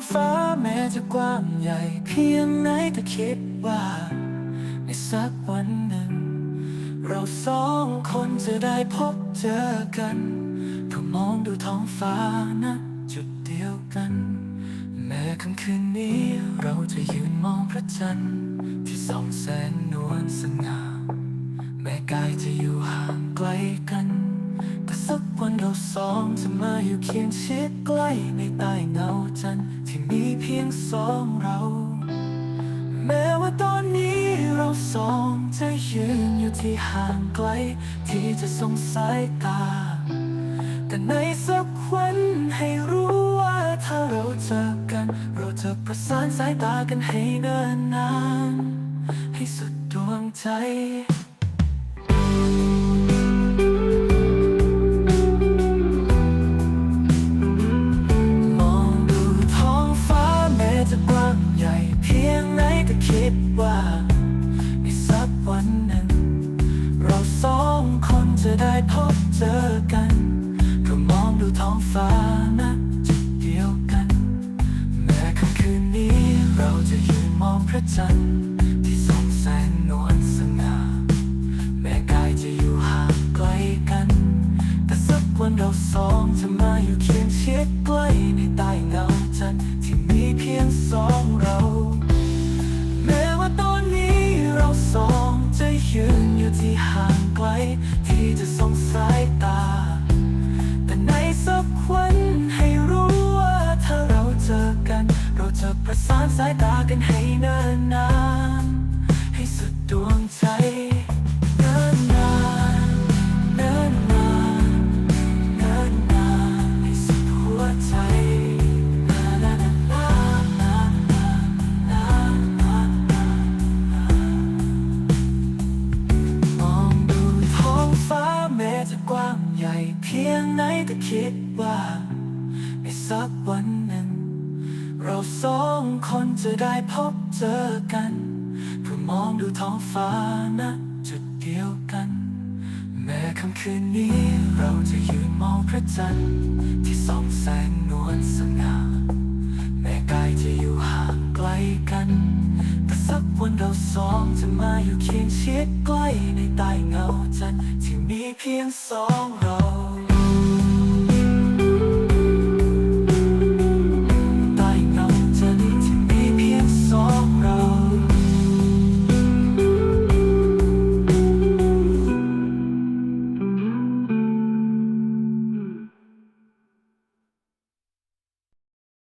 องฟ้าแม้จะกว้างใหญ่ เพียงไหนแต่คิดว่า ในสักวันหนึ่ง เราสองคนจะได้พบเจอกันเพื่อมองดูท้องฟ้านะจุดเดียวกัน แม้ค่ำคืนนี้เราจะยืนมองพระจันทร์ ที่ส่องแสงนวลสง่าแม้กายจะอยู่ห่างไกลกันแต่สักวันเราสองจะมาอยู่เคียงชิดใกล้ในใต้เงาจันทร์ ที่มีเพียงสองเรา แม้ว่าตอนนี้เราสองจะยืนอยู่ที่ห่างไกล ที่จะส่งสายตา แต่ในสักวันให้รู้ว่าถ้าเราเจอกัน เราจะประสานสายตากันให้เนิ่นนาน ให้สุดดวงใจ ดว่าในสักวันหนึ่ง เราสองคนจะได้พบเจอกัน ก็มองดูท้องฟ้านะจุดเดียวกัน แม้ค่ำคืนนี้เราจะยืนมองพระจันทร์ ที่ห่างไกล ที่จะส่องสายตา แต่ในสักวันให้รู้ว่าถ้าเราเจอกัน เราจะประสานสายตากันให้เนิ่นนานให้สุดดวงใจ ใหญ่เพียงไหนแต่คิดว่าในสักวันหนึ่ง เราสองคนจะได้พบเจอกัน เพื่อมองดูท้องฟ้านะจุดเดียวกัน แม้ค่ำคืนนี้เราจะยืนมองพระจันทร์ที่ส่องแสงนวลสง่าแม้กายจะอยู่ห่างไกลกันแต่สักวันเราสองจะมาอยู่เคียงชิดใกล้ในใต้เงาจันทร์ที่มีเพียงสองเรา